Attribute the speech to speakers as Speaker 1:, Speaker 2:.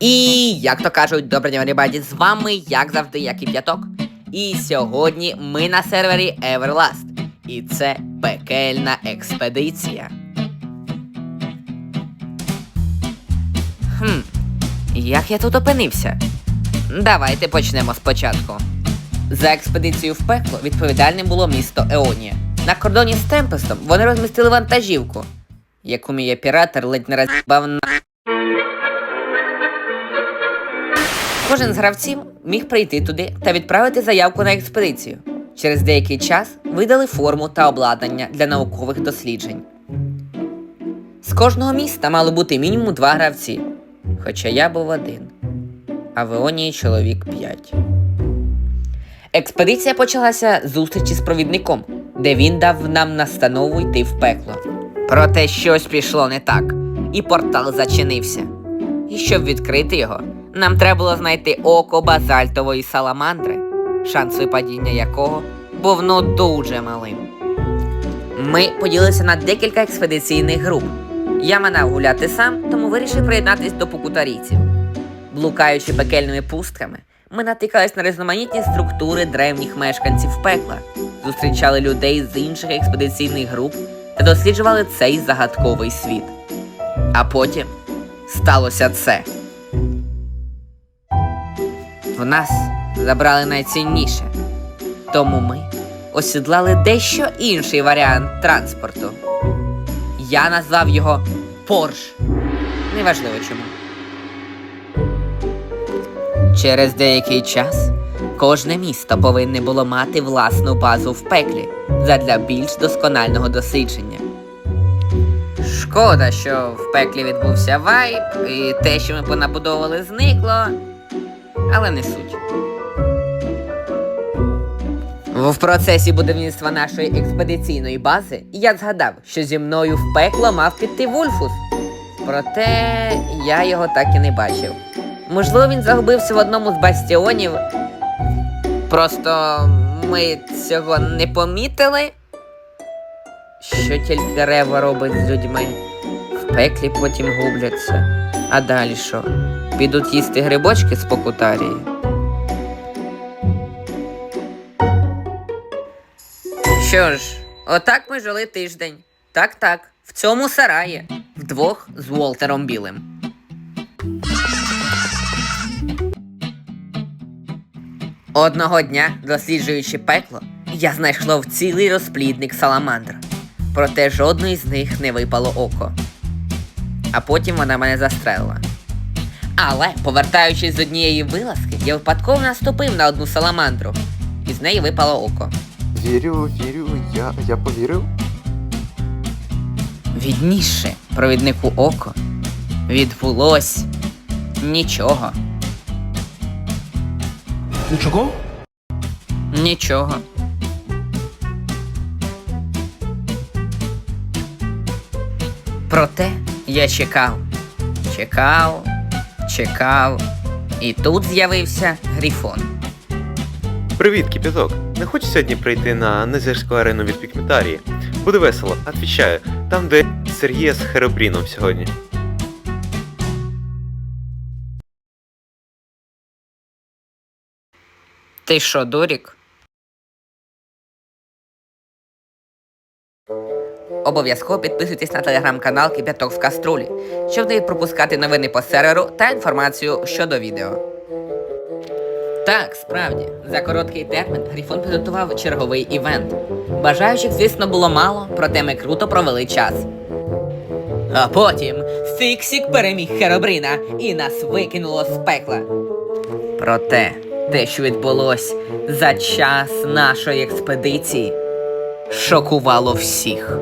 Speaker 1: І як то кажуть, доброго дня, ребята, з вами, як завжди, як і п'яток. І сьогодні ми на сервері Everlast. І це пекельна експедиція. Хм, як я тут опинився? Давайте почнемо спочатку. За експедицію в пекло відповідальним було місто Еонія. На кордоні з Темпестом вони розмістили вантажівку, яку мій оператор ледь не розбав на. Кожен з гравців міг прийти туди та відправити заявку на експедицію. Через деякий час видали форму та обладнання для наукових досліджень. З кожного міста мало бути мінімум два гравці, хоча я був один, а в Еонії чоловік п'ять. Експедиція почалася з зустрічі з провідником, де він дав нам настанову йти в пекло. Проте щось пішло не так, і портал зачинився. І щоб відкрити його, нам треба було знайти око базальтової саламандри, шанс випадіння якого був ну дуже малим. Ми поділилися на декілька експедиційних груп. Я манав гуляти сам, тому вирішив приєднатись до покутарійців. Блукаючи пекельними пустками, ми натикались на різноманітні структури древніх мешканців пекла, зустрічали людей з інших експедиційних груп та досліджували цей загадковий світ. А потім сталося це. В нас забрали найцінніше, тому ми осідлали дещо інший варіант транспорту. Я назвав його Порш. Неважливо чому. Через деякий час кожне місто повинне було мати власну базу в пеклі задля більш досконального дослідження. Шкода, що в пеклі відбувся вайп, і те, що ми понабудовували, зникло, але не суть. В процесі будівництва нашої експедиційної бази я згадав, що зі мною в пекло мав піти Вульфус. Проте я його так і не бачив. Можливо, він загубився в одному з бастіонів. Просто ми цього не помітили. Що тільки Рева робить з людьми. В пеклі потім губляться. А далі що? Підуть їсти грибочки з покутарії. Що ж, отак ми жили тиждень. Так, так, в цьому сараї, вдвох з Волтером Білим. Одного дня, досліджуючи пекло, я знайшов цілий розплідник саламандр. Проте жодної з них не випало око. А потім вона мене застрелила. Але, повертаючись з однієї вилазки, я випадково наступив на одну саламандру, і з неї випало око.
Speaker 2: Вірю, вірю, я, я повірив.
Speaker 1: Віднісши провіднику око, відбулось нічого.
Speaker 3: Нічого?
Speaker 1: Нічого. Проте я чекав, чекав, чекав, і тут з'явився Гріфон.
Speaker 2: Привіт, кіпіток. Не хочеш сьогодні прийти на Незерську арену від Пікметарії? Буде весело, отвічаю. Там, де Сергія з Херобріном сьогодні.
Speaker 1: Ти що, дурік? Обов'язково підписуйтесь на телеграм-канал Кипяток в каструлі, щоб не пропускати новини по серверу та інформацію щодо відео. Так, справді, за короткий термін Грифон підготував черговий івент. Бажаючих, звісно, було мало, проте ми круто провели час. А потім Фіксік переміг Херобрина і нас викинуло з пекла. Проте те, що відбулось за час нашої експедиції, шокувало всіх.